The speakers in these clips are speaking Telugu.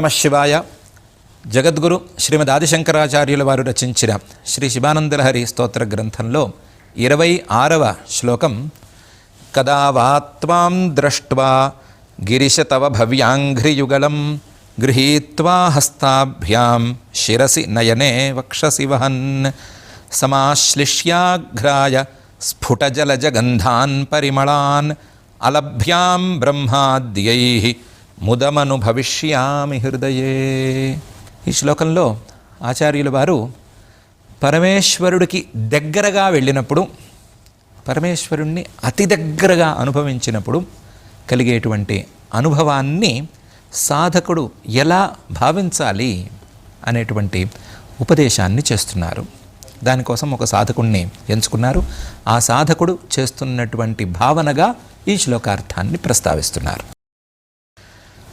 ఓం నమ శివాయ. జగద్గురు శ్రీమద్ ఆదిశంకరాచార్యుల వారు రచించిన శ్రీ శివానందలహరి స్తోత్ర గ్రంథంలో ఇరవై ఆరవ శ్లోకం కదా వాత్వాం ద్రష్ట్వా గిరిశ తవ భవ్యాంఘ్రియుగళం గృహీత్వా హస్తాభ్యాం శిరసి నయనే వక్షసి వహన్ సమాశ్లిష్యాఘ్రాయ స్ఫుటజలజగంధాన్ పరిమళాన్ అలభ్యాం బ్రహ్మాద్యై ముదమను భవిష్యామి హృదయే. ఈ శ్లోకంలో ఆచార్యుల వారు పరమేశ్వరుడికి దగ్గరగా వెళ్ళినప్పుడు పరమేశ్వరుణ్ణి అతి దగ్గరగా అనుభవించినప్పుడు కలిగేటువంటి అనుభవాన్ని సాధకుడు ఎలా భావించాలి అనేటువంటి ఉపదేశాన్ని చేస్తున్నారు. దానికోసం ఒక సాధకుణ్ణి ఎంచుకున్నారు. ఆ సాధకుడు చేస్తున్నటువంటి భావనగా ఈ శ్లోకార్థాన్ని ప్రస్తావిస్తున్నారు.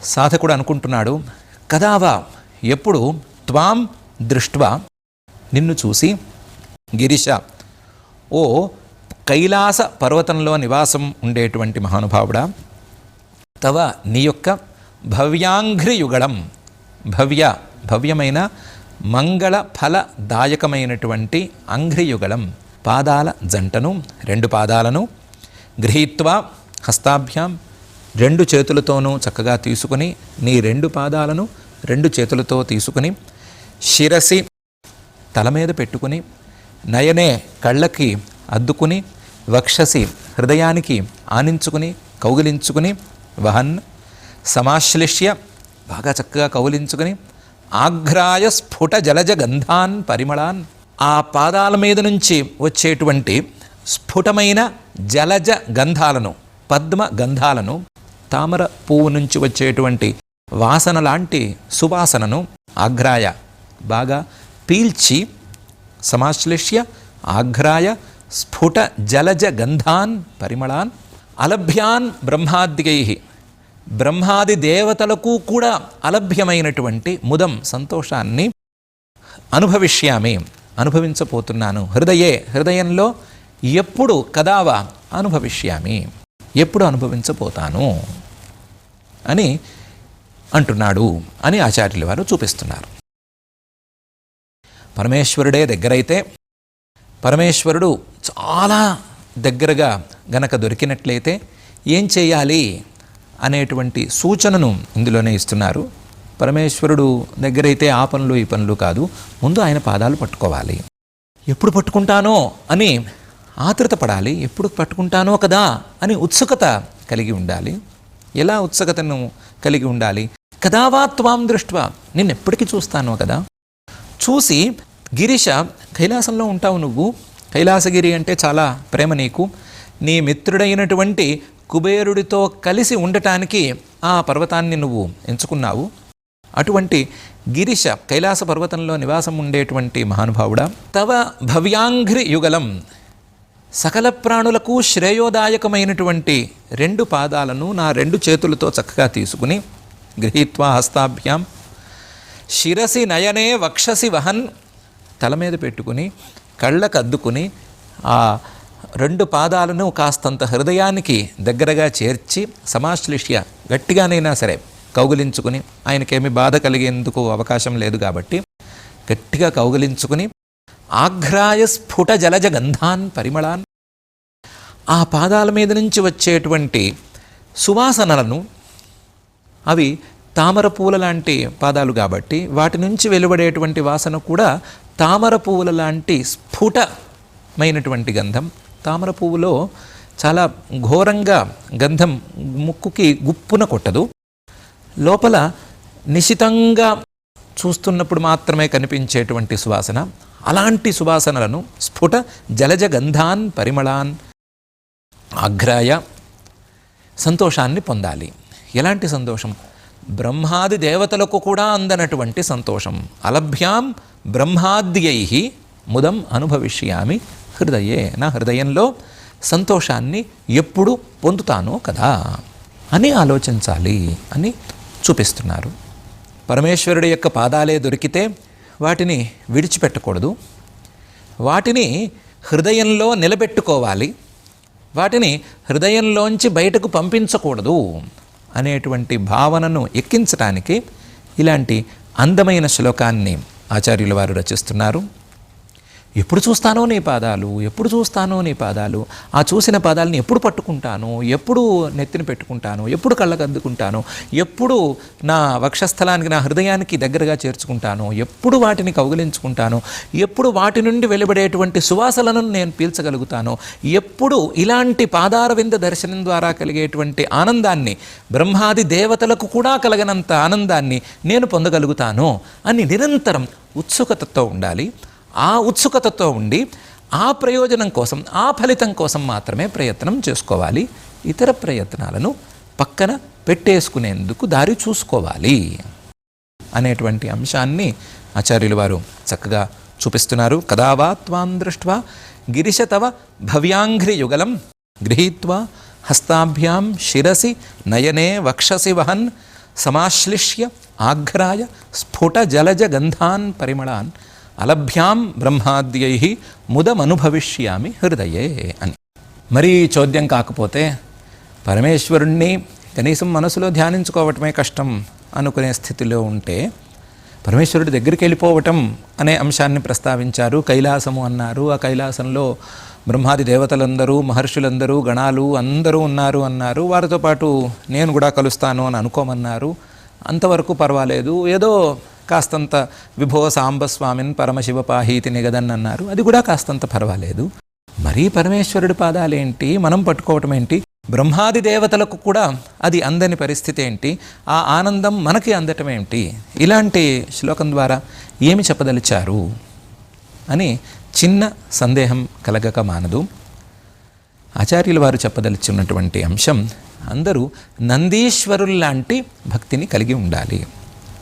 సాధకుడు అనుకుంటున్నాడు కదావా ఎప్పుడు త్వాం దృష్ట్వా? నిన్ను చూసి గిరిశ ఓ కైలాస పర్వతంలో నివాసం ఉండేటువంటి మహానుభావుడా తవ నీ యొక్క భవ్యాంఘ్రియుగళం భవ్య భవ్యమైన మంగళ ఫలదాయకమైనటువంటి అంఘ్రియుగళం పాదాల జంటను రెండు పాదాలను గృహీత్వా హస్తాభ్యాం రెండు చేతులతోనూ చక్కగా తీసుకుని నీ రెండు పాదాలను రెండు చేతులతో తీసుకుని శిరసి తల మీద పెట్టుకుని నయనే కళ్ళకి అద్దుకుని వక్షసి హృదయానికి ఆనించుకుని కౌగిలించుకుని వహన్ సమాశ్లిష్య బాగా చక్కగా కౌగిలించుకుని ఆఘ్రాయ స్ఫుట జలజ గంధాన్ పరిమళాన్. ఆ పాదాల మీద నుంచి వచ్చేటువంటి స్ఫుటమైన జలజ గంధాలను పద్మ గంధాలను తామర పువ్వు నుంచి వచ్చేటువంటి వాసన లాంటి సువాసనను ఆఘ్రాయ బాగా పీల్చి సమాశ్లిష్య ఆఘ్రాయ స్ఫుట జలజ గంధాన్ పరిమళాన్ అలభ్యాన్ బ్రహ్మాద్యై. బ్రహ్మాది దేవతలకు కూడా అలభ్యమైనటువంటి ముదం సంతోషాన్ని అనుభవిష్యామి అనుభవించబోతున్నాను. హృదయే హృదయంలో ఎప్పుడు కదావా అనుభవిష్యామి. ఎప్పుడు అనుభవించబోతాను అని అంటున్నాడు అని ఆచార్యుల వారు చూపిస్తున్నారు. పరమేశ్వరుడే దగ్గరైతే పరమేశ్వరుడు చాలా దగ్గరగా గనక దొరికినట్లయితే ఏం చేయాలి అనేటువంటి సూచనను ఇందులోనే ఇస్తున్నారు. పరమేశ్వరుడు దగ్గరైతే ఆ పనులు ఈ పనులు కాదు ముందు ఆయన పాదాలు పట్టుకోవాలి. ఎప్పుడు పట్టుకుంటానో అని ఆతృత పడాలి ఎప్పుడు పట్టుకుంటానో కదా అని ఉత్సుకత కలిగి ఉండాలి. ఎలా ఉత్సుకతను కలిగి ఉండాలి? కదావా త్వాం దృష్ట్వా. నేను ఎప్పటికీ చూస్తానో కదా? చూసి గిరిష కైలాసంలో ఉంటావు నువ్వు. కైలాసగిరి అంటే చాలా ప్రేమ నీకు. నీ మిత్రుడైనటువంటి కుబేరుడితో కలిసి ఉండటానికి ఆ పర్వతాన్ని నువ్వు ఎంచుకున్నావు. అటువంటి గిరిశ కైలాస పర్వతంలో నివాసం ఉండేటువంటి మహానుభావుడా. తవ భవ్యాంఘ్రి యుగలం సకల ప్రాణులకు శ్రేయోదాయకమైనటువంటి రెండు పాదాలను నా రెండు చేతులతో చక్కగా తీసుకుని గృహీత్వా హస్తాభ్యాం. శిరసి నయనే వక్షసి వహన్ తల మీద పెట్టుకుని కళ్ళకు అద్దుకుని ఆ రెండు పాదాలను కాస్తంత హృదయానికి దగ్గరగా చేర్చి సమాశ్లిష్య గట్టిగానైనా సరే కౌగిలించుకుని ఆయనకేమి బాధ కలిగేందుకు అవకాశం లేదు కాబట్టి గట్టిగా కౌగిలించుకుని ఆఘ్రాయ స్ఫుట జలజ గంధాన్ పరిమళాన్. ఆ పాదాల మీద నుంచి వచ్చేటువంటి సువాసనలను అవి తామర పూల లాంటి పాదాలు కాబట్టి వాటి నుంచి వెలువడేటువంటి వాసన కూడా తామర పువ్వుల లాంటి స్ఫుటమైనటువంటి గంధం. తామర పువ్వులో చాలా ఘోరంగా గంధం ముక్కుకి గుప్పున కొట్టదు. లోపల నిశితంగా చూస్తున్నప్పుడు మాత్రమే కనిపించేటువంటి సువాసన. అలాంటి సువాసనలను స్ఫుట జలజ గంధాన్ పరిమళాన్ ఆఘ్రాయ సంతోషాన్ని పొందాలి. ఎలాంటి సంతోషం? బ్రహ్మాది దేవతలకు కూడా అందనటువంటి సంతోషం. అలభ్యాం బ్రహ్మాద్యై ముదం అనుభవిష్యామి హృదయే. నా హృదయంలో సంతోషాన్ని ఎప్పుడు పొందుతానో కదా అని ఆలోచించాలి అని చూపిస్తున్నారు. పరమేశ్వరుడి యొక్క పాదాలే దొరికితే వాటిని విడిచిపెట్టకూడదు. వాటిని హృదయంలో నిలబెట్టుకోవాలి. వాటిని హృదయంలోంచి బయటకు పంపించకూడదు అనేటువంటి భావనను ఎక్కించటానికి ఇలాంటి అందమైన శ్లోకాన్ని ఆచార్యుల వారు రచిస్తున్నారు. ఎప్పుడు చూస్తానో నీ పాదాలు ఎప్పుడు చూస్తానో నీ పాదాలు ఆ చూసిన పాదాలని ఎప్పుడు పట్టుకుంటాను ఎప్పుడు నెత్తిన పెట్టుకుంటాను ఎప్పుడు కళ్ళకు అద్దుకుంటాను ఎప్పుడు నా వక్షస్థలానికి నా హృదయానికి దగ్గరగా చేర్చుకుంటాను ఎప్పుడు వాటిని కౌగిలించుకుంటాను ఎప్పుడు వాటి నుండి వెలువడేటువంటి సువాసనలను నేను పీల్చగలుగుతాను ఎప్పుడు ఇలాంటి పాదారవింద దర్శనం ద్వారా కలిగేటువంటి ఆనందాన్ని బ్రహ్మాది దేవతలకు కూడా కలగనంత ఆనందాన్ని నేను పొందగలుగుతాను అని నిరంతరం ఉత్సుకతతో ఉండాలి. ఆ ఉత్సుకతతో ఉండి ఆ ప్రయోజనం కోసం ఆ ఫలితం కోసం మాత్రమే ప్రయత్నం చేసుకోవాలి. ఇతర ప్రయత్నాలను పక్కన పెట్టేసుకునేందుకు దారి చూసుకోవాలి అనేటువంటి అంశాన్ని ఆచార్యులు వారు చక్కగా చూపిస్తున్నారు. కదావా త్వాం దృష్ట్వా గిరిశతవ భవ్యాంఘ్రి యుగలం గృహీత్వా హస్తాభ్యాం శిరసి నయనే వక్షసి వహన్ సమాశ్లిష్య ఆఘ్రాయ స్ఫుట జలజ గంధాన్ పరిమళాన్ అలభ్యాం బ్రహ్మాద్యై ముదమనుభవిష్యామి హృదయే అని. మరీ చోద్యం కాకపోతే పరమేశ్వరుణ్ణి కనీసం మనసులో ధ్యానించుకోవటమే కష్టం అనుకునే స్థితిలో ఉంటే పరమేశ్వరుడి దగ్గరికి వెళ్ళిపోవటం అనే అంశాన్ని ప్రస్తావించారు. కైలాసము అన్నారు. ఆ కైలాసంలో బ్రహ్మాది దేవతలందరూ మహర్షులందరూ గణాలు అందరూ ఉన్నారు అన్నారు. వారితో పాటు నేను కూడా కలుస్తాను అని అనుకోమన్నారు. అంతవరకు పర్వాలేదు. ఏదో కాస్తంత విభో సాంబస్వామిన్ పరమశివ పాహీతి నిగదన్ అన్నారు అది కూడా కాస్తంత పర్వాలేదు. మరీ పరమేశ్వరుడి పాదాలేంటి? మనం పట్టుకోవటం ఏంటి బ్రహ్మాది దేవతలకు కూడా అది అందని పరిస్థితి ఏంటి ఆ ఆనందం మనకి అందటం ఏంటి ఇలాంటి శ్లోకం ద్వారా ఏమి చెప్పదలిచారు? అని చిన్న సందేహం కలగక మానదు. ఆచార్యుల వారు చెప్పదలిచినటువంటి అంశం అందరూ నందీశ్వరుల్లాంటి భక్తిని కలిగి ఉండాలి.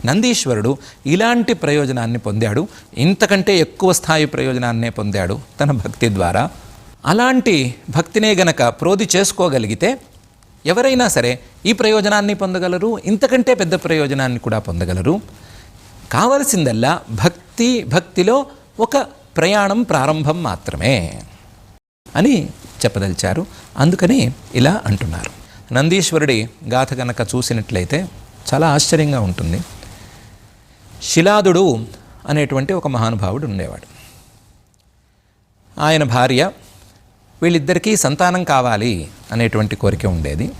నందీశ్వరుడు ఇలాంటి ప్రయోజనాన్ని పొందాడు ఇంతకంటే ఎక్కువ స్థాయి ప్రయోజనాన్నే పొందాడు తన భక్తి ద్వారా. అలాంటి భక్తినే గనక ప్రోధి చేసుకోగలిగితే ఎవరైనా సరే ఈ ప్రయోజనాన్ని పొందగలరు ఇంతకంటే పెద్ద ప్రయోజనాన్ని కూడా పొందగలరు. కావలసిందల్లా భక్తి భక్తిలో ఒక ప్రయాణం ప్రారంభం మాత్రమే అని చెప్పదలిచారు. అందుకని ఇలా అంటున్నారు. నందీశ్వరుడి గాథ కనుక చూసినట్లయితే చాలా ఆశ్చర్యంగా ఉంటుంది. శిలాదుడు అనేటువంటి ఒక మహానుభావుడు ఉండేవాడు. ఆయన భార్య వీళ్ళిద్దరికీ సంతానం కావాలి అనేటువంటి కోరిక ఉండేది.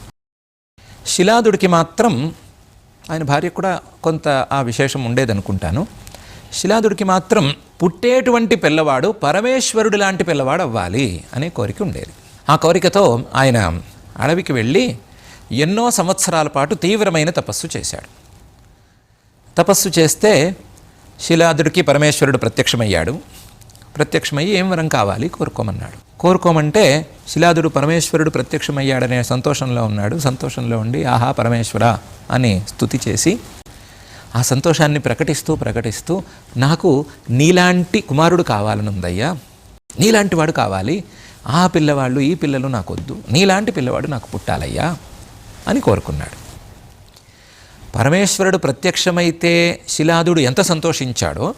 శిలాదుడికి మాత్రం ఆయన భార్య కూడా కొంత ఆ విశేషం ఉండేదనుకుంటాను. శిలాదుడికి మాత్రం పుట్టేటువంటి పిల్లవాడు పరమేశ్వరుడు లాంటి పిల్లవాడు అవ్వాలి అనే కోరిక ఉండేది. ఆ కోరికతో ఆయన అడవికి వెళ్ళి ఎన్నో సంవత్సరాల పాటు తీవ్రమైన తపస్సు చేశాడు. తపస్సు చేస్తే శిలాదుడికి పరమేశ్వరుడు ప్రత్యక్షమయ్యాడు. ప్రత్యక్షమయ్యి ఏం వరం కావాలి? కోరుకోమన్నాడు. కోరుకోమంటే శిలాదుడు పరమేశ్వరుడు ప్రత్యక్షమయ్యాడనే సంతోషంలో ఉన్నాడు. సంతోషంలో ఉండి ఆహా పరమేశ్వర అని స్థుతి చేసి ఆ సంతోషాన్ని ప్రకటిస్తూ ప్రకటిస్తూ నాకు నీలాంటి కుమారుడు కావాలనుందయ్యా. నీలాంటి వాడు కావాలి. ఆ పిల్లవాళ్ళు ఈ పిల్లలు నాకొద్దు. నీలాంటి పిల్లవాడు నాకు పుట్టాలయ్యా అని కోరుకున్నాడు. పరమేశ్వరుడు ప్రత్యక్షమైతే శిలాదుడు ఎంత సంతోషించాడో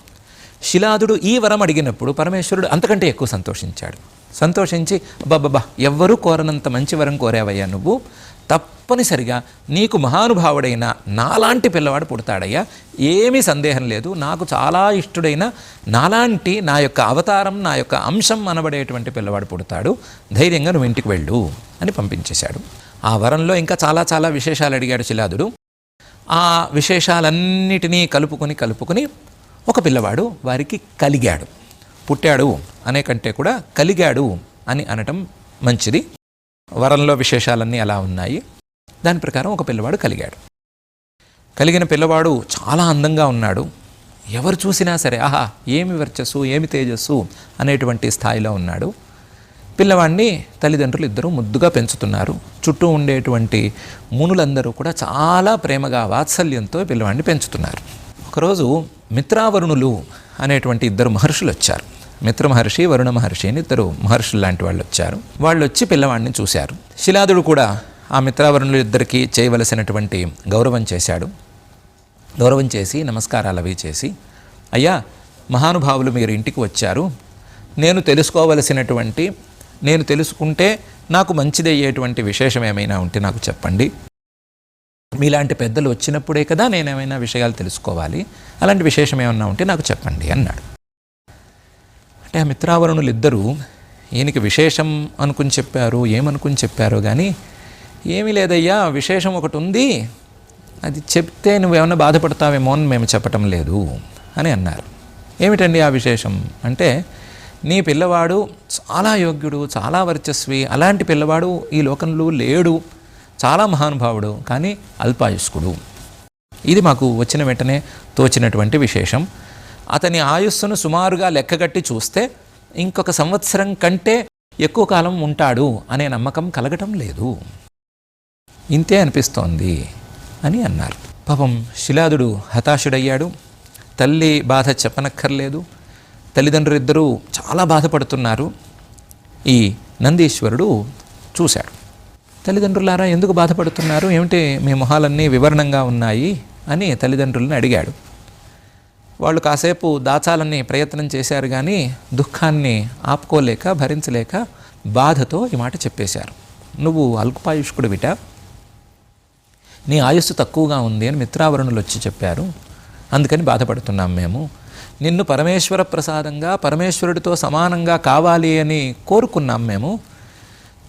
శిలాదుడు ఈ వరం అడిగినప్పుడు పరమేశ్వరుడు అంతకంటే ఎక్కువ సంతోషించాడు. సంతోషించి అబ్బాబ్బా ఎవ్వరూ కోరనంత మంచి వరం కోరావయ్యా నువ్వు? తప్పనిసరిగా నీకు మహానుభావుడైన నాలాంటి పిల్లవాడు పుడతాడయ్యా. ఏమీ సందేహం లేదు. నాకు చాలా ఇష్టడైన నాలాంటి నా యొక్క అవతారం నా యొక్క అంశం అనబడేటువంటి పిల్లవాడు పుడతాడు. ధైర్యంగా నువ్వు ఇంటికి వెళ్ళు అని పంపించేశాడు. ఆ వరంలో ఇంకా చాలా చాలా విశేషాలు అడిగాడు శిలాదుడు. ఆ విశేషాలన్నిటినీ కలుపుకొని కలుపుకొని ఒక పిల్లవాడు వారికి కలిగాడు. పుట్టాడు అనే కంటే కూడా కలిగాడు అని అనటం మంచిది. వరంలో విశేషాలన్నీ అలా ఉన్నాయి. దాని ప్రకారం ఒక పిల్లవాడు కలిగాడు. కలిగిన పిల్లవాడు చాలా అందంగా ఉన్నాడు. ఎవరు చూసినా సరే ఆహా ఏమి వర్చస్సు ఏమి తేజస్సు అనేటువంటి స్థాయిలో ఉన్నాడు. పిల్లవాడిని తల్లిదండ్రులు ఇద్దరూ ముద్దుగా పెంచుతున్నారు. చుట్టూ ఉండేటువంటి మునులందరూ కూడా చాలా ప్రేమగా వాత్సల్యంతో పిల్లవాడిని పెంచుతున్నారు. ఒకరోజు మిత్రావరుణులు అనేటువంటి ఇద్దరు మహర్షులు వచ్చారు. మిత్ర మహర్షి వరుణ మహర్షి అని ఇద్దరు మహర్షులు లాంటి వాళ్ళు వచ్చారు. వాళ్ళు వచ్చి పిల్లవాడిని చూశారు. శిలాదుడు కూడా ఆ మిత్రావరుణులు ఇద్దరికి చేయవలసినటువంటి గౌరవం చేశాడు. గౌరవం చేసి నమస్కారాలు అవి చేసి అయ్యా మహానుభావులు మీరు ఇంటికి వచ్చారు. నేను తెలుసుకోవలసినటువంటి నేను తెలుసుకుంటే నాకు మంచిదయ్యేటువంటి విశేషం ఏమైనా ఉంటే నాకు చెప్పండి. మీలాంటి పెద్దలు వచ్చినప్పుడే కదా నేను ఏమైనా విషయాలు తెలుసుకోవాలి. అలాంటి విశేషం ఏమన్నా ఉంటే నాకు చెప్పండి అన్నాడు. అంటే ఆ మిత్రావరుణులు ఇద్దరూ ఈయనకి విశేషం అనుకుని చెప్పారు ఏమనుకుని చెప్పారో కానీ ఏమీ లేదయ్యా విశేషం ఒకటి ఉంది. అది చెప్తే నువ్వేమన్నా బాధపడతావేమో అని మేము చెప్పటం లేదు అని అన్నారు. ఏమిటండి ఆ విశేషం? అంటే నీ పిల్లవాడు చాలా యోగ్యుడు చాలా వర్చస్వి అలాంటి పిల్లవాడు ఈ లోకంలో లేడు. చాలా మహానుభావుడు కానీ అల్పాయుష్కుడు. ఇది మాకు వచ్చిన వెంటనే తోచినటువంటి విశేషం. అతని ఆయుస్సును సుమారుగా లెక్కగట్టి చూస్తే ఇంకొక సంవత్సరం కంటే ఎక్కువ కాలం ఉంటాడు అనే నమ్మకం కలగటం లేదు. ఇంతే అనిపిస్తోంది అని అన్నారు. పాపం శిలాదుడు హతాశుడయ్యాడు. తల్లి బాధ చెప్పనక్కర్లేదు. తల్లిదండ్రులు ఇద్దరూ చాలా బాధపడుతున్నారు. ఈ నందీశ్వరుడు చూశాడు. తల్లిదండ్రులారా ఎందుకు బాధపడుతున్నారు? ఏమిటి మీ మొహాలన్నీ వివరణంగా ఉన్నాయి అని తల్లిదండ్రులను అడిగాడు. వాళ్ళు కాసేపు దాచాలని ప్రయత్నం చేశారు కానీ దుఃఖాన్ని ఆపుకోలేక భరించలేక బాధతో ఈ మాట చెప్పేశారు. నువ్వు అల్పాయుష్కుడివిట నీ ఆయుస్సు తక్కువగా ఉంది అని మిత్రావరుణులు వచ్చి చెప్పారు. అందుకని బాధపడుతున్నాం మేము. నిన్ను పరమేశ్వర ప్రసాదంగా పరమేశ్వరుడితో సమానంగా కావాలి అని కోరుకున్నాం మేము.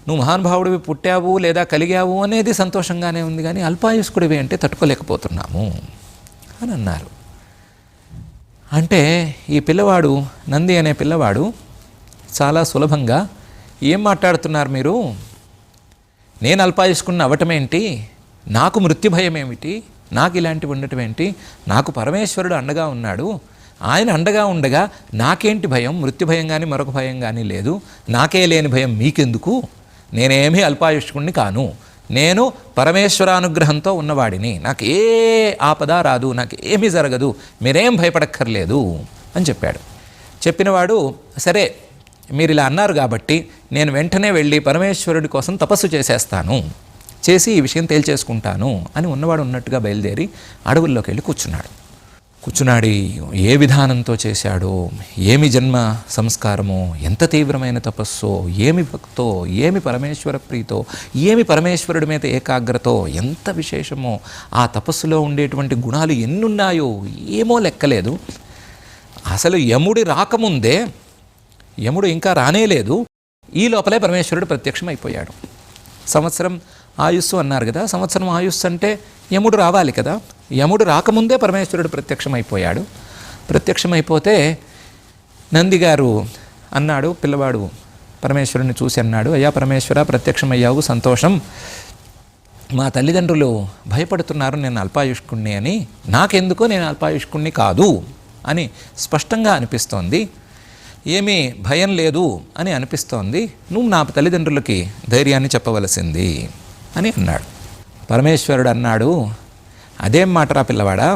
నువ్వు మహానుభావుడివి పుట్టావు లేదా కలిగావు అనేది సంతోషంగానే ఉంది కానీ అల్పాయుష్కుడివి అంటే తట్టుకోలేకపోతున్నాము అని అన్నారు. అంటే ఈ పిల్లవాడు నంది అనే పిల్లవాడు చాలా సులభంగా ఏం మాట్లాడుతున్నారు మీరు? నేను అల్పాయుష్కుని అవ్వటమేంటి నాకు మృత్యు భయం ఏమిటి? నాకు ఇలాంటివి ఉండటం ఏంటి? నాకు పరమేశ్వరుడు అండగా ఉన్నాడు. ఆయన అండగా ఉండగా నాకేంటి భయం? మృత్యు భయం కానీ మరొక భయం కానీ లేదు. నాకే లేని భయం మీకెందుకు? నేనేమీ అల్పాయుష్కుణ్ణి కాను. నేను పరమేశ్వరానుగ్రహంతో ఉన్నవాడిని. నాకు ఏ ఆపద రాదు నాకు ఏమీ జరగదు మీరేం భయపడక్కర్లేదు అని చెప్పాడు. చెప్పినవాడు సరే మీరు ఇలా అన్నారు కాబట్టి నేను వెంటనే వెళ్ళి పరమేశ్వరుడి కోసం తపస్సు చేసేస్తాను. చేసి ఈ విషయం తేల్చేసుకుంటాను అని ఉన్నవాడు ఉన్నట్టుగా బయలుదేరి అడవుల్లోకి వెళ్ళి కూర్చున్నాడు. కూర్చున్నాడు. ఏ విధానంతో చేశాడో? ఏమి జన్మ సంస్కారమో? ఎంత తీవ్రమైన తపస్సో? ఏమి భక్తో? ఏమి పరమేశ్వర ప్రీతో? ఏమి పరమేశ్వరుడి మీద ఏకాగ్రతో? ఎంత విశేషమో? ఆ తపస్సులో ఉండేటువంటి గుణాలు ఎన్నున్నాయో? ఏమో లెక్కలేదు. అసలు యముడి రాకముందే యముడు ఇంకా రానేలేదు ఈ లోపలే పరమేశ్వరుడు ప్రత్యక్షం అయిపోయాడు సంవత్సరం ఆయుస్సు అన్నారు కదా? సంవత్సరం ఆయుస్సు అంటే యముడు రావాలి కదా. యముడు రాకముందే పరమేశ్వరుడు ప్రత్యక్షమైపోయాడు. ప్రత్యక్షమైపోతే నందిగారు అన్నాడు పిల్లవాడు పరమేశ్వరుని చూసి అన్నాడు అయ్యా పరమేశ్వర ప్రత్యక్షమయ్యావు సంతోషం. మా తల్లిదండ్రులు భయపడుతున్నారు నేను అల్పాయుష్కుణ్ణి అని. నాకెందుకో నేను అల్పాయుష్కుణ్ణి కాదు అని స్పష్టంగా అనిపిస్తోంది. ఏమీ భయం లేదు అని అనిపిస్తోంది. నువ్వు నా తల్లిదండ్రులకి ధైర్యాన్ని చెప్పవలసింది అని అన్నాడు. పరమేశ్వరుడు అన్నాడు అదేం మాటరా పిల్లవాడా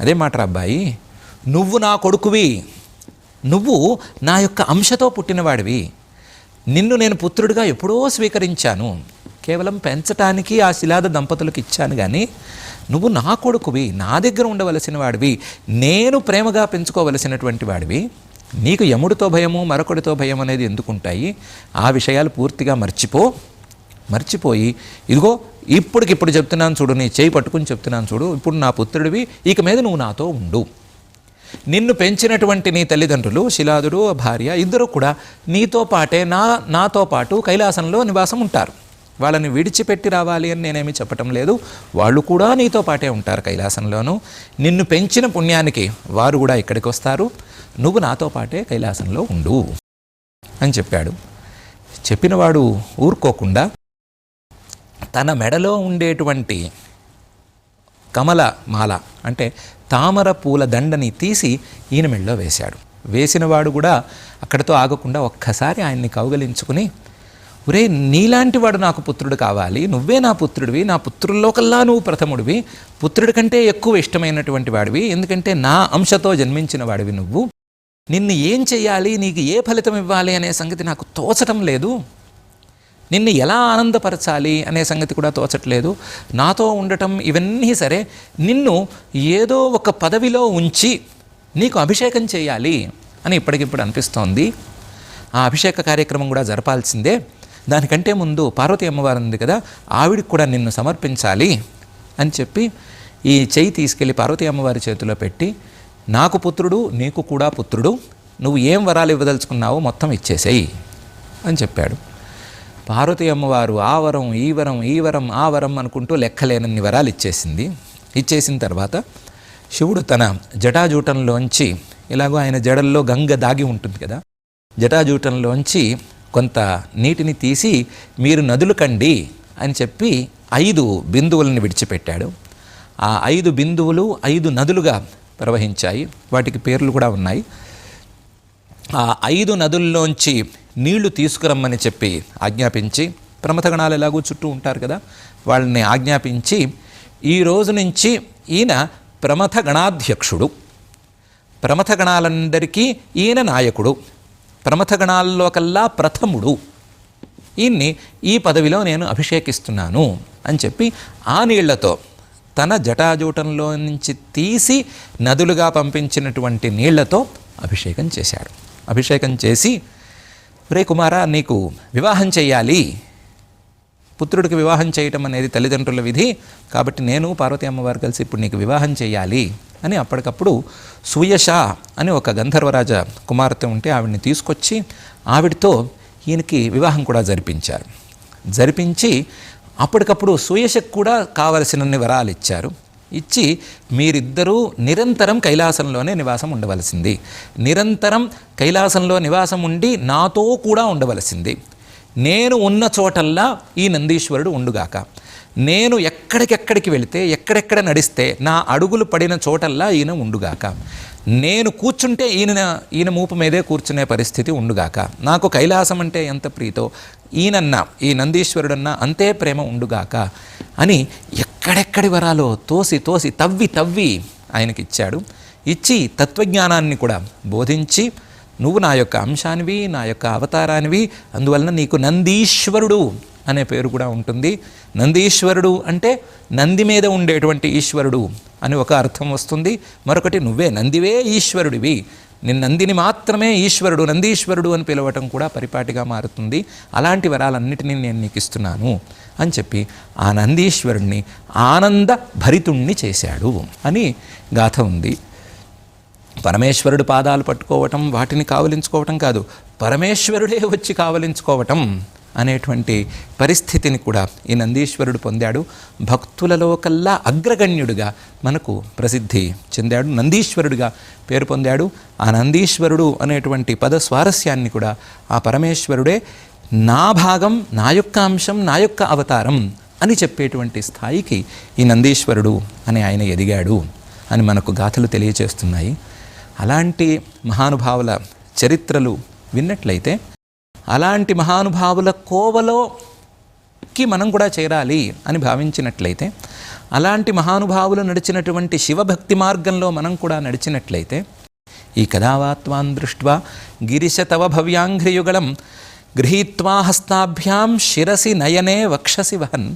అదేం మాటరా అబ్బాయి నువ్వు నా కొడుకువి నువ్వు నా యొక్క అంశతో పుట్టినవాడివి నిన్ను నేను పుత్రుడిగా ఎప్పుడో స్వీకరించాను కేవలం పెంచటానికి ఆ శిలాద దంపతులకు ఇచ్చాను కానీ నువ్వు నా కొడుకువి నా దగ్గర ఉండవలసిన వాడివి నేను ప్రేమగా పెంచుకోవలసినటువంటి వాడివి నీకు యముడితో భయము మరొకడితో భయం అనేది ఎందుకుంటాయి? ఆ విషయాలు పూర్తిగా మర్చిపో మర్చిపోయి ఇదిగో ఇప్పటికిప్పుడు చెప్తున్నాను చూడు నీ చేయి పట్టుకుని చెప్తున్నాను చూడు ఇప్పుడు నా పుత్రుడివి ఇక మీద నువ్వు నాతో ఉండు. నిన్ను పెంచినటువంటి నీ తల్లిదండ్రులు శిలాదుడు భార్య ఇద్దరు కూడా నీతో పాటే నా నాతో పాటు కైలాసంలో నివాసం ఉంటారు. వాళ్ళని విడిచిపెట్టి రావాలి అని నేనేమి చెప్పటం లేదు. వాళ్ళు కూడా నీతో పాటే ఉంటారు కైలాసంలోనూ. నిన్ను పెంచిన పుణ్యానికి వారు కూడా ఇక్కడికి వస్తారు. నువ్వు నాతో పాటే కైలాసంలో ఉండు అని చెప్పాడు. చెప్పినవాడు ఊరుకోకుండా తన మెడలో ఉండేటువంటి కమల మాల అంటే తామర పూల దండని తీసి ఈయన మెడలో వేశాడు. వేసినవాడు కూడా అక్కడితో ఆగకుండా ఒక్కసారి ఆయన్ని కౌగలించుకుని ఒరే నీలాంటి వాడు నాకు పుత్రుడు కావాలి. నువ్వే నా పుత్రుడివి. నా పుత్రుల్లో కల్లా నువ్వు ప్రథముడివి. పుత్రుడి కంటే ఎక్కువ ఇష్టమైనటువంటి వాడివి. ఎందుకంటే నా అంశతో జన్మించిన వాడివి నువ్వు. నిన్ను ఏం చెయ్యాలి? నీకు ఏ ఫలితం ఇవ్వాలి? అనే సంగతి నాకు తోచటం లేదు. నిన్ను ఎలా ఆనందపరచాలి అనే సంగతి కూడా తోచట్లేదు. నాతో ఉండటం ఇవన్నీ సరే నిన్ను ఏదో ఒక పదవిలో ఉంచి నీకు అభిషేకం చేయాలి అని ఇప్పటికిప్పుడు అనిపిస్తోంది. ఆ అభిషేక కార్యక్రమం కూడా జరపాల్సిందే. దానికంటే ముందు పార్వతీ అమ్మవారు ఉంది కదా ఆవిడికి కూడా నిన్ను సమర్పించాలి అని చెప్పి ఈ చెయ్యి తీసుకెళ్ళి పార్వతీ అమ్మవారి చేతిలో పెట్టి నాకు పుత్రుడు నీకు కూడా పుత్రుడు నువ్వు ఏం వరాలు ఇవ్వదలుచుకున్నావో మొత్తం ఇచ్చేసేయి అని చెప్పాడు. పార్వతి అమ్మవారు ఆ వరం ఈ వరం ఈ వరం ఆ వరం అనుకుంటూ లెక్కలేనన్ని వరాలు ఇచ్చేసింది. ఇచ్చేసిన తర్వాత శివుడు తన జటాజూటంలోంచి ఇలాగో ఆయన జడల్లో గంగ దాగి ఉంటుంది కదా జటాజూటంలోంచి కొంత నీటిని తీసి మీరు నదులు కండి అని చెప్పి ఐదు బిందువులను విడిచిపెట్టాడు. ఆ ఐదు బిందువులు ఐదు నదులుగా ప్రవహించాయి. వాటికి పేర్లు కూడా ఉన్నాయి. ఆ ఐదు నదుల్లోంచి నీళ్ళు తీసుకురమ్మని చెప్పి ఆజ్ఞాపించి ప్రమథగణాలు ఎలాగో చుట్టూ ఉంటారు కదా వాళ్ళని ఆజ్ఞాపించి ఈ రోజు నుంచి ఈయన ప్రమథ గణాధ్యక్షుడు. ప్రమథ గణాలందరికీ ఈయన నాయకుడు. ప్రమథగణాల్లో కల్లా ప్రథముడు. ఈయన్ని ఈ పదవిలో నేను అభిషేకిస్తున్నాను అని చెప్పి ఆ నీళ్ళతో తన జటాజూటంలో నుంచి తీసి నదులుగా పంపించినటువంటి నీళ్ళతో అభిషేకం చేశాడు అభిషేకం చేసి రే కుమారా నీకు వివాహం చేయాలి పుత్రుడికి వివాహం చేయటం అనేది తల్లిదండ్రుల విధి. కాబట్టి నేను పార్వతీ అమ్మవారు కలిసి ఇప్పుడు నీకు వివాహం చేయాలి అని అప్పటికప్పుడు సూయష అని ఒక గంధర్వరాజ కుమార్తె ఉంటే ఆవిడ్ని తీసుకొచ్చి ఆవిడతో ఈయనకి వివాహం కూడా జరిపించారు. జరిపించి అప్పటికప్పుడు సుయశకు కూడా కావలసినన్ని వరాలు ఇచ్చారు. ఇచ్చి మీరిద్దరూ నిరంతరం కైలాసంలోనే నివాసం ఉండవలసింది. నిరంతరం కైలాసంలో నివాసం ఉండి నాతో కూడా ఉండవలసింది. నేను ఉన్న చోటల్లా ఈ నందీశ్వరుడు ఉండుగాక. నేను ఎక్కడికెక్కడికి వెళితే ఎక్కడెక్కడ నడిస్తే నా అడుగులు పడిన చోటల్లా ఈయన ఉండుగాక. నేను కూర్చుంటే ఈయన ఈయన మూపు మీదే కూర్చునే పరిస్థితి ఉండుగాక. నాకు కైలాసం అంటే ఎంత ప్రీతో ఈయనన్నా ఈ నందీశ్వరుడన్నా అంతే ప్రేమ ఉండుగాక అని ఎక్కడెక్కడి వరాలో తోసి తోసి తవ్వి తవ్వి ఆయనకిచ్చాడు. ఇచ్చి తత్వజ్ఞానాన్ని కూడా బోధించి నువ్వు నా యొక్క అంశానివి నా యొక్క అవతారానివి అందువలన నీకు నందీశ్వరుడు అనే పేరు కూడా ఉంటుంది. నందీశ్వరుడు అంటే నంది మీద ఉండేటువంటి ఈశ్వరుడు అని ఒక అర్థం వస్తుంది. మరొకటి నువ్వే నందివే ఈశ్వరుడివి. నేను నందిని మాత్రమే ఈశ్వరుడు నందీశ్వరుడు అని పిలవటం కూడా పరిపాటిగా మారుతుంది. అలాంటి వరాలన్నిటినీ నేను నీకు ఇస్తున్నాను అని చెప్పి ఆ నందీశ్వరుణ్ణి ఆనంద భరితుణ్ణి చేశాడు అని గాథ ఉంది. పరమేశ్వరుడు పాదాలు పట్టుకోవటం వాటిని కావలించుకోవటం కాదు. పరమేశ్వరుడే వచ్చి కావలించుకోవటం. అనేటువంటి పరిస్థితిని కూడా ఈ నందీశ్వరుడు పొందాడు. భక్తులలో కల్లా అగ్రగణ్యుడిగా మనకు ప్రసిద్ధి చెందాడు. నందీశ్వరుడిగా పేరు పొందాడు. ఆ నందీశ్వరుడు అనేటువంటి పద స్వారస్యాన్ని కూడా ఆ పరమేశ్వరుడే నా భాగం నా యొక్క అంశం నా యొక్క అవతారం అని చెప్పేటువంటి స్థాయికి ఈ నందీశ్వరుడు అని ఆయన ఎదిగాడు అని మనకు గాథలు తెలియచేస్తున్నాయి. అలాంటి మహానుభావుల చరిత్రలు విన్నట్లయితే అలాంటి మహానుభావుల కోవలోకి మనం కూడా చేరాలి అని భావించినట్లయితే అలాంటి మహానుభావులు నడిచినటువంటి శివభక్తి మార్గంలో మనం కూడా నడిచినట్లయితే ఈ కథావాత్వాన్ దృష్ట్వా గిరిశ తవ భవ్యాంఘ్రియుగళం గృహీత్వా హస్తాభ్యాం శిరసి నయనే వక్షసి వహన్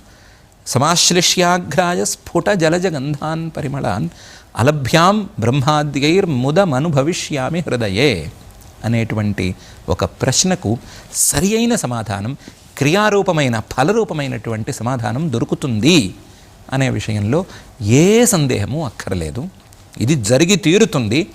సమాశ్లిష్యాఘ్రాయ స్ఫుట జలజగంధాన్ పరిమళాన్ అలభ్యాం బ్రహ్మాద్యైర్ముదమనుభవిష్యామి హృదయే. అనేటువంటి ఒక ప్రశ్నకు సరి అయిన సమాధానం క్రియారూపమైన ఫలరూపమైనటువంటి సమాధానం దొరుకుతుంది అనే విషయంలో ఏ సందేహము అక్కర్లేదు. ఇది జరిగి తీరుతుంది.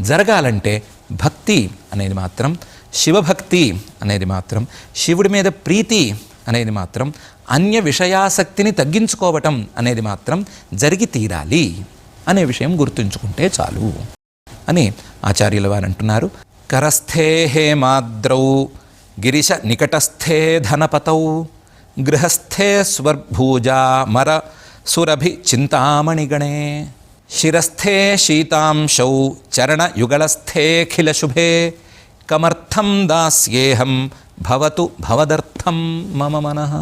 జరగాలంటే భక్తి అనేది మాత్రం శివభక్తి అనేది మాత్రం శివుడి మీద ప్రీతి అనేది మాత్రం అన్య విషయాసక్తిని తగ్గించుకోవటం అనేది మాత్రం జరిగి తీరాలి అనే విషయం గుర్తుంచుకుంటే చాలు అని ఆచార్యుల వారు అంటున్నారు. కరస్థే హేమాద్రౌ గిరిశ నికటస్థే ధనపతౌ గృహస్థే స్వర్భూజా మర సురభి చింతామణిగణే శిరస్థే శీతాంశౌ చరణయుగళస్థేఖిలశుభే కమర్థం దాస్యేహం భవతు భవదర్థం మమ మనః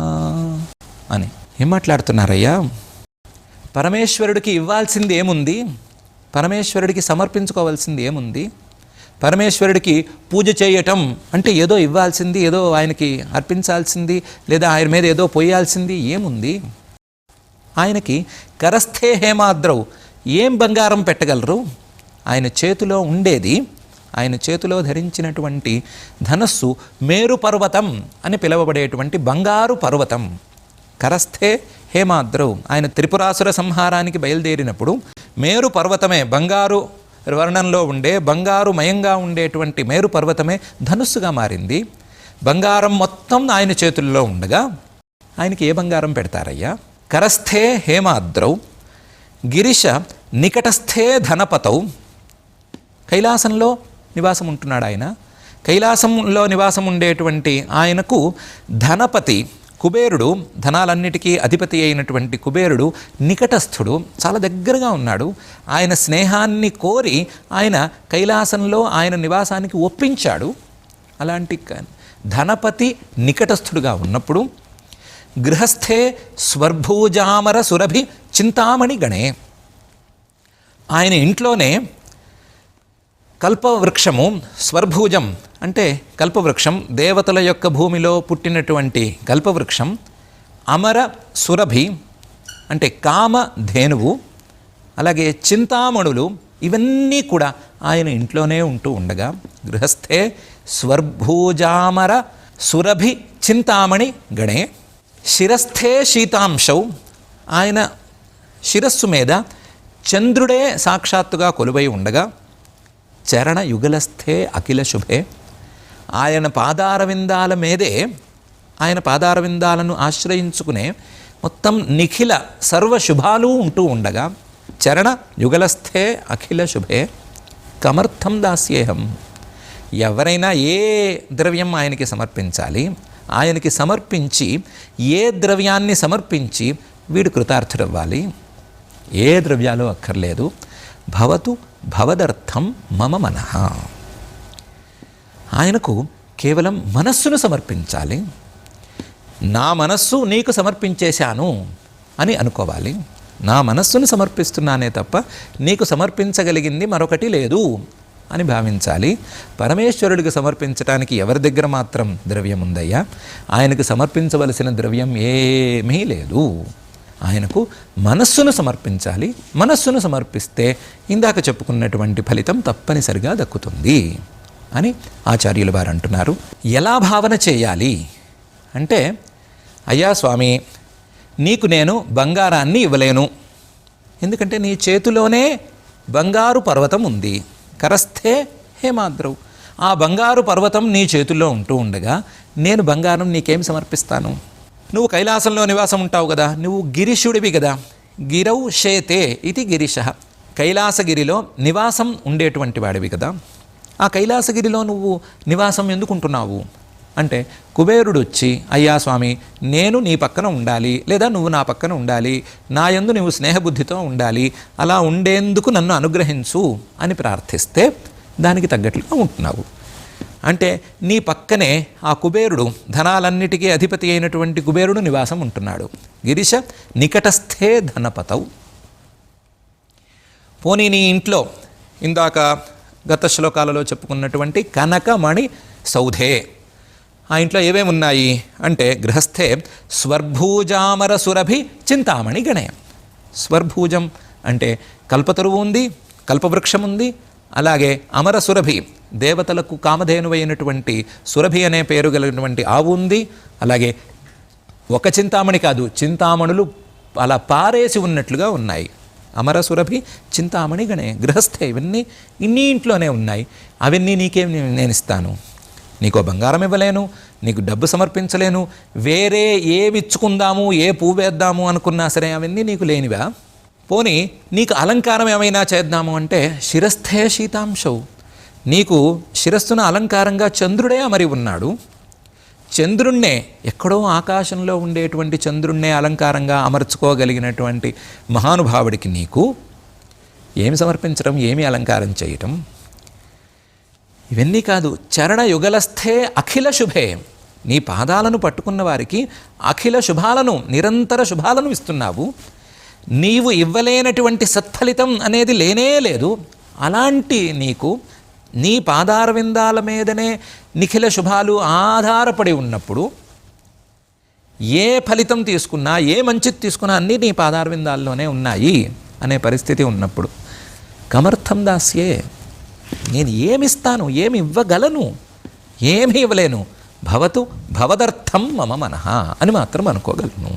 అని. ఏం మాట్లాడుతున్నారయ్యా? పరమేశ్వరుడికి ఇవ్వాల్సింది ఏముంది పరమేశ్వరుడికి సమర్పించుకోవాల్సింది ఏముంది పరమేశ్వరుడికి పూజ చేయటం అంటే ఏదో ఇవ్వాల్సింది ఏదో ఆయనకి అర్పించాల్సింది లేదా ఆయన మీద ఏదో పోయాల్సింది ఏముంది? ఆయనకి కరస్థే హేమాద్రవు ఏం బంగారం పెట్టగలరు? ఆయన చేతిలో ఉండేది ఆయన చేతిలో ధరించినటువంటి ధనస్సు మేరు పర్వతం అని పిలువబడేటువంటి బంగారు పర్వతం. కరస్థే హేమాద్రవు ఆయన త్రిపురాసుర సంహారానికి బయలుదేరినప్పుడు మేరు పర్వతమే బంగారు వర్ణంలో ఉండే బంగారు మయంగా ఉండేటువంటి మేరు పర్వతమే ధనుస్సుగా మారింది. బంగారం మొత్తం ఆయన చేతుల్లో ఉండగా ఆయనకి ఏ బంగారం పెడతారయ్యా? కరస్థే హేమాద్రౌ గిరిశ నికటస్థే ధనపతౌ. కైలాసంలో నివాసం ఉంటున్నాడు ఆయన. కైలాసంలో నివాసం ఉండేటువంటి ఆయనకు ధనపతి కుబేరుడు ధనాలన్నిటికీ అధిపతి అయినటువంటి కుబేరుడు నికటస్థుడు చాలా దగ్గరగా ఉన్నాడు. ఆయన స్నేహాన్ని కోరి ఆయన కైలాసంలో ఆయన నివాసానికి ఒప్పించాడు. అలాంటి ధనపతి నికటస్థుడుగా ఉన్నప్పుడు గృహస్థే స్వర్భూజామర సురభి చింతామణి గణే. ఆయన ఇంట్లోనే కల్పవృక్షము స్వర్భూజం అంటే కల్పవృక్షం దేవతల యొక్క భూమిలో పుట్టినటువంటి కల్పవృక్షం అమర సురభి అంటే కామ ధేనువు అలాగే చింతామణులు ఇవన్నీ కూడా ఆయన ఇంట్లోనే ఉంటూ ఉండగా గృహస్థే స్వర్భూజామర సురభి చింతామణి గణే శిరస్థే శీతాంశౌ. ఆయన శిరస్సు మీద చంద్రుడే సాక్షాత్తుగా కొలువై ఉండగా చరణ యుగలస్థే అఖిల శుభే. ఆయన పాదారవిందాల మీదే ఆయన పాదారవిందాలను ఆశ్రయించుకునే మొత్తం నిఖిల సర్వ శుభాలు ఉంటూ ఉండగా చరణ యుగలస్థే అఖిల శుభే కమర్థం దాస్యేహం. ఎవరైనా ఏ ద్రవ్యం ఆయనకి సమర్పించాలి ఆయనకి సమర్పించి ఏ ద్రవ్యాన్ని సమర్పించి వీడు కృతార్థుడవ్వాలి? ఏ ద్రవ్యాలు అక్కర్లేదు. భవతు భవదర్థం మమ మనః. ఆయనకు కేవలం మనస్సును సమర్పించాలి. నా మనస్సు నీకు సమర్పించేశాను అని అనుకోవాలి. నా మనస్సును సమర్పిస్తున్నానే తప్ప నీకు సమర్పించగలిగింది మరొకటి లేదు అని భావించాలి. పరమేశ్వరుడికి సమర్పించడానికి ఎవరి దగ్గర మాత్రం ద్రవ్యం ఉందయ్యా? ఆయనకు సమర్పించవలసిన ద్రవ్యం ఏమీ లేదు. ఆయనకు మనస్సును సమర్పించాలి. మనస్సును సమర్పిస్తే ఇందాక చెప్పుకున్నటువంటి ఫలితం తప్పనిసరిగా దక్కుతుంది. అని ఆచార్యులు వారు అంటున్నారు. ఎలా భావన చేయాలి? అంటే అయ్యా స్వామి నీకు నేను బంగారాన్ని ఇవ్వలేను. ఎందుకంటే నీ చేతిలోనే బంగారు పర్వతం ఉంది. కరస్థే హేమాద్రవు ఆ బంగారు పర్వతం నీ చేతుల్లో ఉంటూ ఉండగా నేను బంగారం నీకేం సమర్పిస్తాను? నువ్వు కైలాసంలో నివాసం ఉంటావు కదా నువ్వు గిరిశుడివి కదా. గిరౌ శేతే ఇది గిరిశ. కైలాసగిరిలో నివాసం ఉండేటువంటి వాడివి కదా. ఆ కైలాసగిరిలో నువ్వు నివాసం ఎందుకు ఉంటున్నావు అంటే కుబేరుడు వచ్చి అయ్యా స్వామి నేను నీ పక్కన ఉండాలి లేదా నువ్వు నా పక్కన ఉండాలి నా యందు నువ్వు స్నేహబుద్ధితో ఉండాలి అలా ఉండేందుకు నన్ను అనుగ్రహించు అని ప్రార్థిస్తే దానికి తగ్గట్లుగా ఉంటున్నావు. అంటే నీ పక్కనే ఆ కుబేరుడు ధనాలన్నిటికీ అధిపతి అయినటువంటి కుబేరుడు నివాసం ఉంటున్నాడు. గిరిశ నికటస్థే ధనపతవు. పోనీ నీ ఇంట్లో ఇందాక గత శ్లోకాలలో చెప్పుకున్నటువంటి కనకమణి సౌధే. ఆ ఇంట్లో ఏమేమి ఉన్నాయి అంటే గృహస్థే స్వర్భూజామర సురభి చింతామణి గణయం. స్వర్భూజం అంటే కల్పతరువు ఉంది కల్పవృక్షం ఉంది అలాగే అమర సురభి దేవతలకు కామధేనువైనటువంటి సురభి అనే పేరు కలిగినటువంటి ఆవు ఉంది అలాగే ఒక చింతామణి కాదు చింతామణులు అలా పారేసి ఉన్నట్లుగా ఉన్నాయి. అమరసురభి చింతామణి గణే గృహస్థే ఇవన్నీ ఇన్ని ఇంట్లోనే ఉన్నాయి. అవన్నీ నీకేం నేను ఇస్తాను. నీకో బంగారం ఇవ్వలేను నీకు డబ్బు సమర్పించలేను వేరే ఏమి ఇచ్చుకుందాము ఏ పువ్వు వేద్దాము అనుకున్నా సరే అవన్నీ నీకు లేనివా? పోనీ నీకు అలంకారం ఏమైనా చేద్దాము అంటే శిరస్థే శీతాంశవు. నీకు శిరస్సున అలంకారంగా చంద్రుడే అమరి ఉన్నాడు. చంద్రుణ్ణే ఎక్కడో ఆకాశంలో ఉండేటువంటి చంద్రుణ్ణే అలంకారంగా అమర్చుకోగలిగినటువంటి మహానుభావుడికి నీకు ఏమి సమర్పించడం ఏమి అలంకారం చేయటం? ఇవన్నీ కాదు చరణ యుగలస్థే అఖిల శుభే. నీ పాదాలను పట్టుకున్న వారికి అఖిల శుభాలను నిరంతర శుభాలను ఇస్తున్నావు. నీవు ఇవ్వలేనటువంటి సత్ఫలితం అనేది లేనే లేదు. అలాంటి నీకు నీ పాదారవిందాల మీదనే నిఖిల శుభాలు ఆధారపడి ఉన్నప్పుడు ఏ ఫలితం తీసుకున్నా ఏ మంచిది తీసుకున్నా అన్నీ నీ పాదారవిందాల్లోనే ఉన్నాయి అనే పరిస్థితి ఉన్నప్పుడు. కమర్థం దాస్యే నేను ఏమిస్తాను ఏమి ఇవ్వగలను ఏమి ఇవ్వలేను భవతు భవదర్థం మమ మనః అని మాత్రం అనుకోగలను.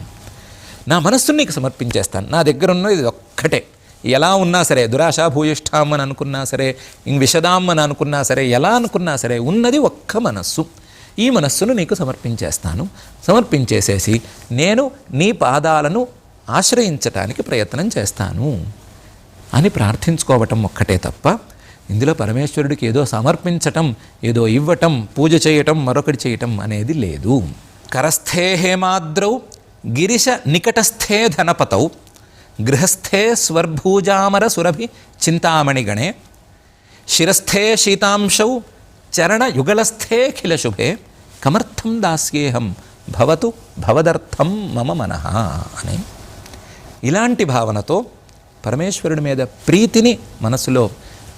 నా మనస్సును నీకు సమర్పించేస్తాను. నా దగ్గర ఇది ఒక్కటే. ఎలా ఉన్నా సరే దురాశ భూయిష్టాం అని అనుకున్నా సరే ఇంక విషదాం అని అనుకున్నా సరే ఎలా అనుకున్నా సరే ఉన్నది ఒక్క మనస్సు. ఈ మనస్సును నీకు సమర్పించేస్తాను. సమర్పించేసేసి నేను నీ పాదాలను ఆశ్రయించటానికి ప్రయత్నం చేస్తాను అని ప్రార్థించుకోవటం ఒక్కటే తప్ప ఇందులో పరమేశ్వరుడికి ఏదో సమర్పించటం ఏదో ఇవ్వటం పూజ చేయటం మరొకటి చేయటం అనేది లేదు. కరస్థే హేమాద్రౌ గిరిశ నికటస్థే ధనపతౌ. గృహస్థే స్వర్భూజామర సురభి చింతామణిగణే శిరస్థే శీతాంశౌ చరణ యుగలస్థే ఖిల శుభే కమర్థం దాస్యేహం భవతు భవదర్థం మమ మనః అని. ఇలాంటి భావనతో పరమేశ్వరుడి మీద ప్రీతిని మనసులో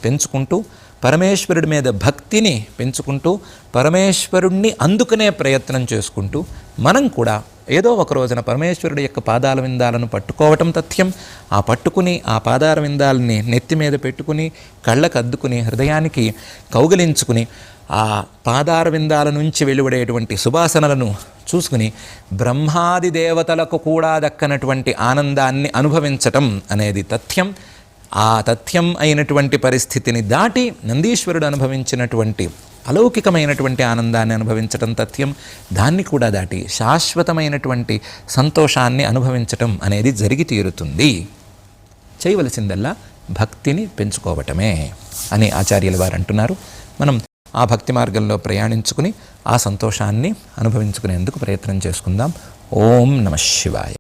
పెంచుకుంటూ పరమేశ్వరుడి మీద భక్తిని పెంచుకుంటూ పరమేశ్వరుణ్ణి అందుకునే ప్రయత్నం చేసుకుంటూ మనం కూడా ఏదో ఒక రోజున పరమేశ్వరుడు యొక్క పాదాల విందాలను పట్టుకోవటం తథ్యం. ఆ పట్టుకుని ఆ పాదాల విందాలని నెత్తి మీద పెట్టుకుని కళ్ళకు అద్దుకుని హృదయానికి కౌగిలించుకుని ఆ పాదార విందాల నుంచి వెలువడేటువంటి సువాసనలను చూసుకుని బ్రహ్మాది దేవతలకు కూడా దక్కనటువంటి ఆనందాన్ని అనుభవించటం అనేది తథ్యం. ఆ తథ్యం అయినటువంటి పరిస్థితిని దాటి నందీశ్వరుడు అనుభవించినటువంటి అలౌకికమైనటువంటి ఆనందాన్ని అనుభవించటం తథ్యం దాన్ని కూడా దాటి శాశ్వతమైనటువంటి సంతోషాన్ని అనుభవించటం అనేది జరిగి తీరుతుంది. చేయవలసిందల్లా భక్తిని పెంచుకోవటమే అని ఆచార్యుల వారు అంటున్నారు. మనం ఆ భక్తి మార్గంలో ప్రయాణించుకుని ఆ సంతోషాన్ని అనుభవించుకునేందుకు ప్రయత్నం చేసుకుందాం. ఓం నమ శివాయ.